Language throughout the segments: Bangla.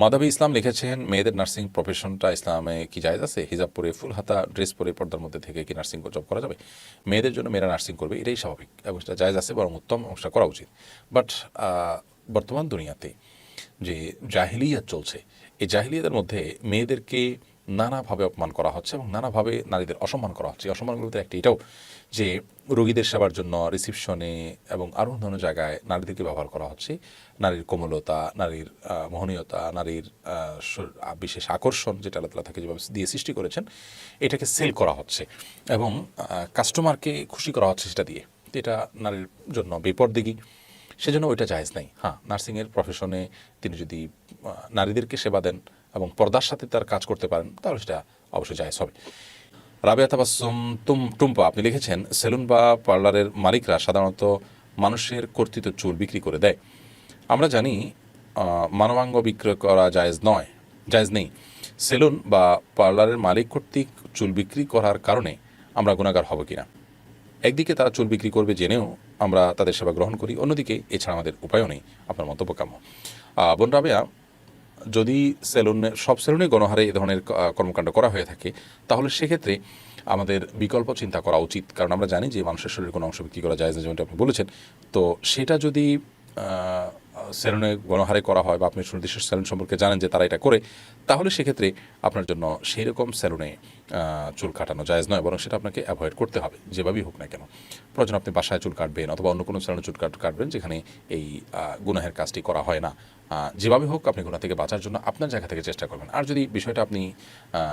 মাধবী ইসলাম লিখেছেন, মেয়েদের নার্সিং প্রফেশনটা ইসলামে কি যায় আছে? হিজাব পরে ফুল হাতা ড্রেস পরে, পর্দার মধ্যে থেকে কি নার্সিং জব করা যাবে? মেয়েদের জন্য মেয়েরা নার্সিং করবে, এটাই স্বাভাবিক এবং সেটা যায় আছে, বরং উত্তম সেটা করা উচিত। বাট বর্তমান দুনিয়াতে যে জাহিলিয়াত চলছে, এই জাহিলিয়াতের মধ্যে মেয়েদেরকে নানাভাবে অপমান করা হচ্ছে এবং নানাভাবে নারীদের অসম্মান করা হচ্ছে। অসম্মানগুলোতে একটি এটাও যে রোগীদের সেবার জন্য রিসিপশনে এবং আরও অন্যান্য জায়গায় নারীদেরকে ব্যবহার করা হচ্ছে। নারীর কোমলতা, নারীর মোহনীয়তা, নারীর বিশেষ আকর্ষণ যেটা আল্লাহ তাকে যেভাবে দিয়ে সৃষ্টি করেছেন, এটাকে সেল করা হচ্ছে এবং কাস্টমারকে খুশি করা হচ্ছে সেটা দিয়ে। এটা নারীর জন্য বেপরদিগী। সেজন্য ওইটা জায়েজ নাই। হ্যাঁ নার্সিংয়ের প্রফেশনে তিনি যদি নারীদেরকে সেবা দেন এবং পর্দার সাথে তার কাজ করতে পারেন, তাহলে সেটা অবশ্যই জায়েজ হবে। রাবেয়া তাবাসুম তুম, টুম্পা, আপনি লিখেছেন, সেলুন বা পার্লারের মালিকরা সাধারণত মানুষের কর্তৃত চুল বিক্রি করে দেয়। আমরা জানি মানবাঙ্গ বিক্রয় করা জায়েজ নয়, জায়েজ নেই। সেলুন বা পার্লারের মালিক কর্তৃক চুল বিক্রি করার কারণে আমরা গুণাগার হব কিনা। একদিকে তারা চুল বিক্রি করবে জেনেও আমরা তাদের সেবা গ্রহণ করি, অন্যদিকে এছাড়া আমাদের উপায়ও নেই, আপনার মন্তব্য কাম্য। বোন রাবেয়া যদি সেলুনে, সব সেলুনে গণহারে এ ধরনের কর্মকাণ্ড করা হয়ে থাকে, তাহলে সেক্ষেত্রে আমাদের বিকল্প চিন্তা করা উচিত। কারণ আমরা জানি যে মানুষের শরীরের কোনো অংশ বিক্রি করা যায় না, যেমনটা আপনি বলেছেন। তো সেটা যদি সেলুনে গণহারে করা হয় বা আপনি সুনির্দিষ্ট সেলুন সম্পর্কে জানেন যে তারা এটা করে, তাহলে সেক্ষেত্রে আপনার জন্য সেই রকম সেলুনে চুল কাটানো জায়েজ নয়, বরং সেটা আপনাকে অ্যাভয়েড করতে হবে, যেভাবেই হোক না কেন। প্রয়োজন আপনি বাসায় চুল কাটবেন অথবা অন্য কোনো সেলুনে চুল কাট- কাটবেন যেখানে এই গুনাহের কাজটি করা হয় না। যেভাবে হোক আপনি গুণা থেকে বাঁচার জন্য আপনার জায়গা থেকে চেষ্টা করবেন। আর যদি বিষয়টা আপনি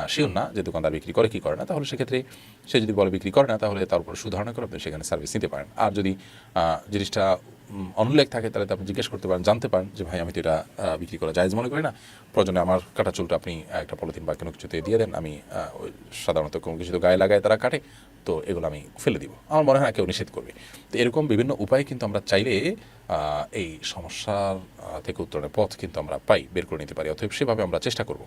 শিওর না যে দোকানদার বিক্রি করে কি করে না, তাহলে সেক্ষেত্রে সে যদি বলে বিক্রি করে না, তাহলে তার উপর সুধারণা করে আপনি সেখানে সার্ভিস নিতে পারেন। আর যদি জিনিসটা অনুল্লেখ থাকে, তাহলে আপনি জিজ্ঞেস করতে পারেন, জানতে পারেন যে, ভাই, আমি তো এটা বিক্রি করা জায়েজ মনে করি না। প্রয়োজনে আমার কাটা চুলটা আপনি একটা পলিথিন বা কোনো কিছুতে দিয়ে দেন, আমি সাধারণত কোনো কিছু গায়ে লাগায় তারা কাটে, তো এগুলো আমি ফেলে দিব। আমার মনে হয় না কেউ নিষেধ করবে। তো এরকম বিভিন্ন উপায় কিন্তু আমরা চাইলে এই সমস্যার থেকে উত্তরণের পথ কিন্তু আমরা পাই, বের করে নিতে পারি। অথবা সেভাবে আমরা চেষ্টা করব।